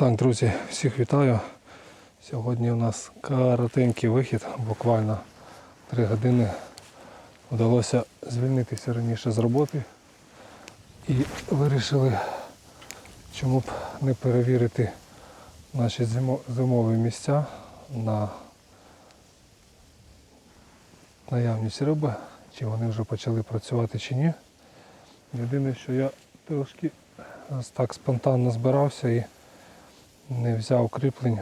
Так, друзі, всіх вітаю. Сьогодні у нас коротенький вихід, буквально 3 години. Вдалося звільнитися раніше з роботи і вирішили, чому б не перевірити наші зимові місця на наявність риби, чи вони вже почали працювати чи ні. Єдине, що я трошки так спонтанно збирався і не взяв кріплень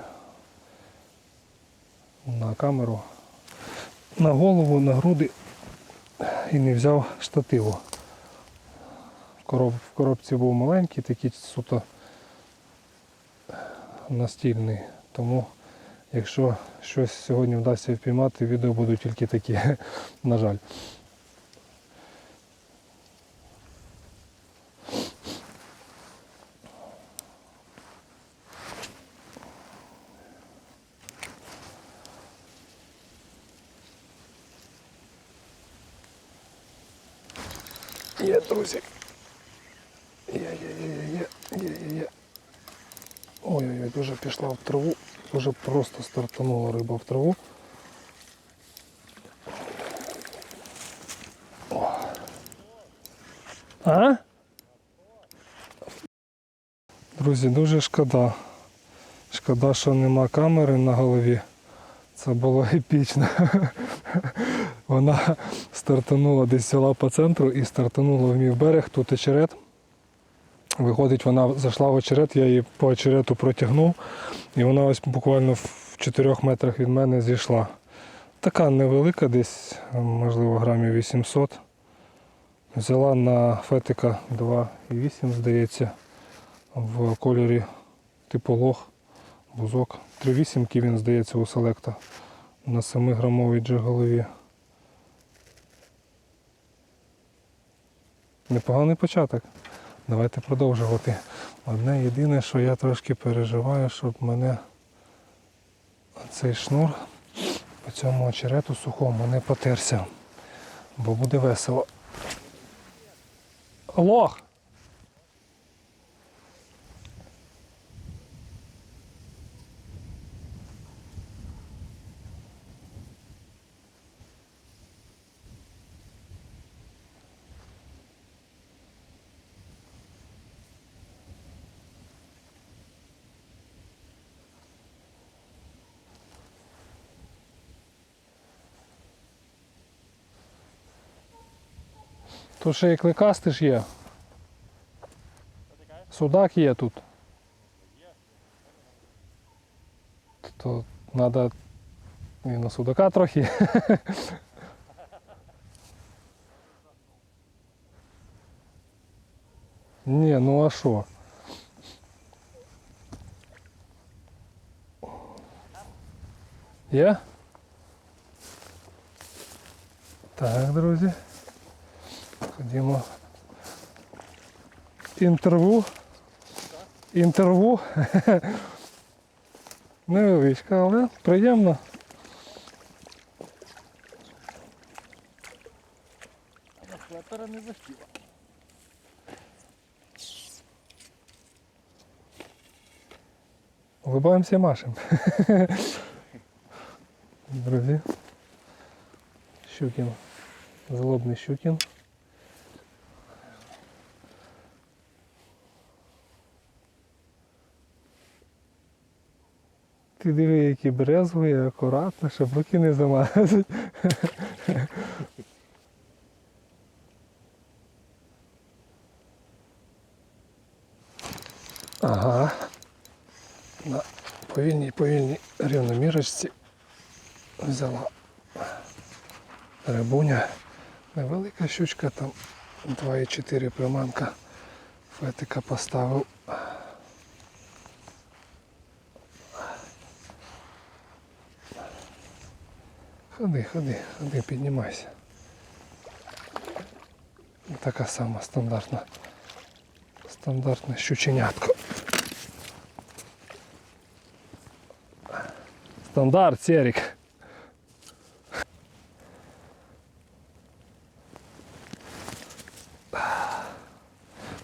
на камеру, на голову, на груди і не взяв штативу. В коробці був маленький, такий суто настільний. Тому якщо щось сьогодні вдасться впіймати, відео будуть тільки такі, на жаль. Є, друзі. Є, є, є, є, є, є, є. Ой-ой-ой, дуже пішла в траву. Дуже просто стартанула риба в траву. О. А? Друзі, дуже шкода. Шкода, що нема камери на голові. Це було епічно. Вона стартанула десь села по центру і стартанула в мій берег, тут очерет. Виходить, вона зайшла в очерет, я її по очерету протягнув, і вона ось буквально в 4 метрах від мене зійшла. Така невелика, десь, можливо, грамів 800. Взяла на фетика 2,8, здається, в кольорі типу лох, бузок. 3,8 він, здається, у селекта на 7-грамовій джеголові. Непоганий початок. Давайте продовжувати. Одне єдине, що я трошки переживаю, щоб мене цей шнур по цьому очерету сухому не потерся. Бо буде весело. Лох! Тут ще і кликасти ж є. Судак є тут. То треба і на судака трохи. Ні, ну а що? Є? Так, друзі. Ходімо. Інтерв'ю. Інтерв'ю. Невеличка, але приємно. Клепера не захотіла. Улыбаємося і машем. Друзі. Щукін. Злобний Щукін. Ти диви, які брезгує, акуратно, щоб руки не замазати. Ага. На повільній, повільній рівномірочці взяла рибуня. Невелика щучка, там 2,4 приманка. Фетика поставив. Ходи, ходи, ходи, піднімайся. Така сама стандартна. Стандартне щученятко. Стандарт, Серік.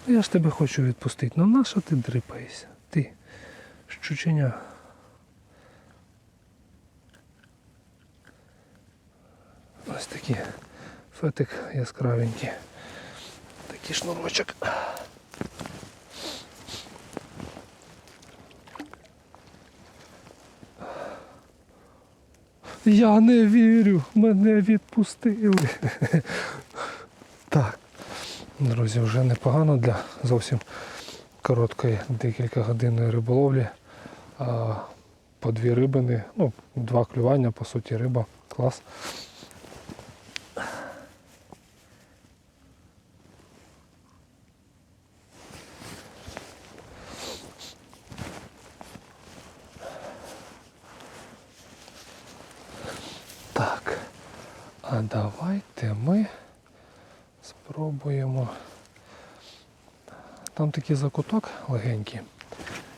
Я ж тебе хочу відпустити. Ну на що ти дрипаєшся? Ти чученя. Ось такі фетик яскравенький. Такий шнурочок. Я не вірю, мене відпустили. Так. Друзі, вже непогано для зовсім короткої декілька годинної риболовлі. По дві рибини, ну, два клювання, по суті, риба. Клас. Давайте ми спробуємо. Там такий закуток легенький.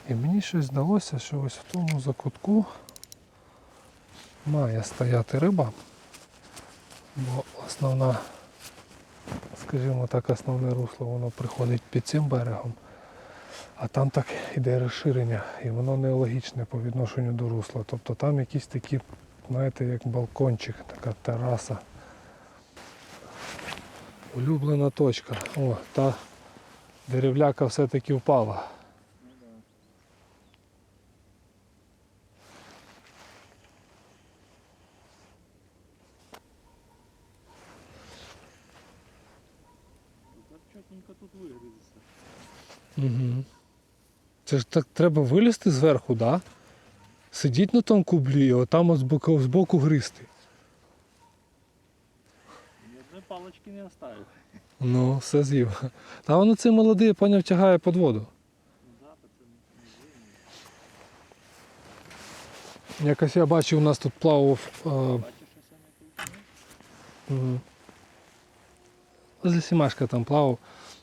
І мені щось здалося, що ось в тому закутку має стояти риба. Бо основна, скажімо так, основне русло воно приходить під цим берегом. А там так іде розширення, і воно нелогічне по відношенню до русла. Тобто там якісь такі, знаєте, як балкончик, така тераса. Улюблена точка. О, та деревляка все-таки впала. Так. Угу. Це ж так треба вилізти зверху, да? Сидіть на тому кублі, а там з боку, з боку гристи. Ні одної палочки не оставив. Ну, все з'їв. Та воно цей молодий, поняв, тягає під воду. Якось я бачив, у нас тут плавав. Е, угу. Сімашка там плавав,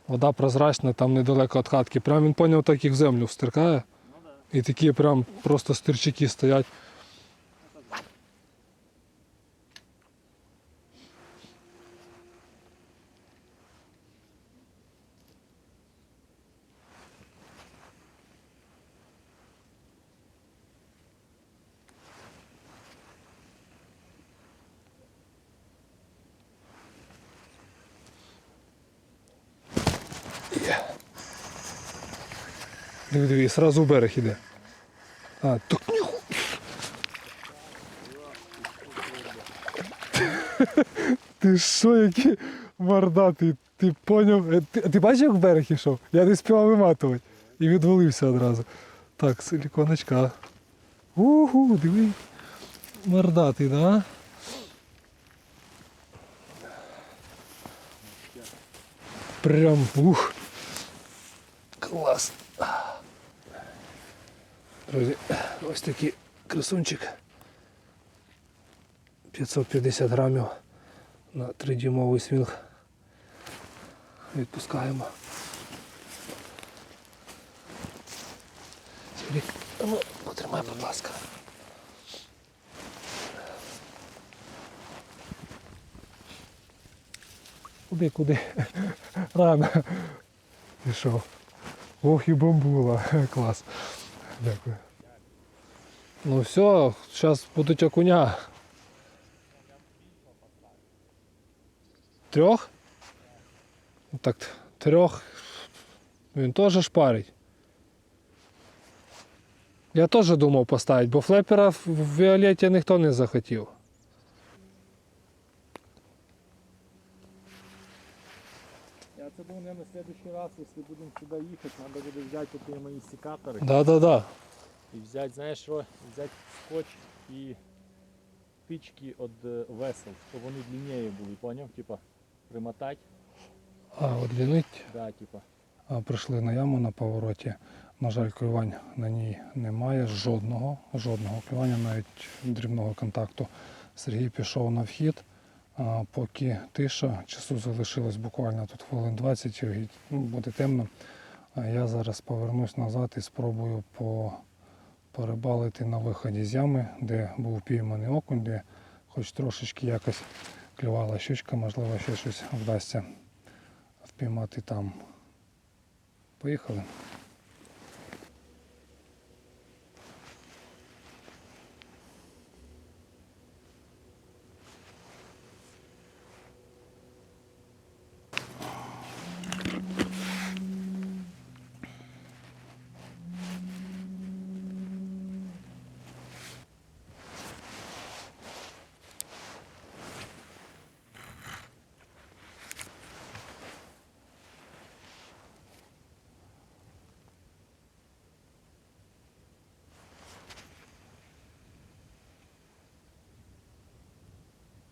вода прозрачна, там недалеко від хатки. Прям він поняв, так їх в землю встиркає. Ну. І такі прям просто стирчаки стоять. Диви, диви, сразу в берег іде. А, ніху. Ти що, який мордатий? Ти поняв? Е, Ти, ти бачив, як в берег ішов? Я не співав виматувати. І відвалився одразу. Так, силіконочка. Угу, диви. Мордатий, да? Прям ух. Клас. Друзі, ось такий красунчик. 550 грамів на 3-дюймовий свінг. Відпускаємо. Сірік, ну, потримай, будь ласка. Куди, куди? Рано. Пішов. Ох і бомбула. Клас. Дякую. Ну все, зараз будуть окуня. Трьох? Так, трьох. Він теж шпарить. Я теж думав поставити, бо флепера в Віолеті ніхто не захотів. Це був, следующий раз, если будем сюда ехать, надо буде взяти оті мої секатори Да-да-да. і взяти, знаєш що, взяти скотч і тички від весел, щоб вони длиннее були, поняв? Типа примотати, А, одлінить. да, типа. А, Прийшли на яму на повороті. На жаль, клювань на ній немає. Жодного, жодного клювання, навіть дрібного контакту. Сергій пішов на вхід. Поки тиша, часу залишилось буквально тут хвилин 20, і, ну, буде темно. Я зараз повернусь назад і спробую по, порибалити на виході з ями, де був пійманий окунь, де хоч трошечки якось клювала щучка, можливо, ще щось вдасться впіймати там. Поїхали.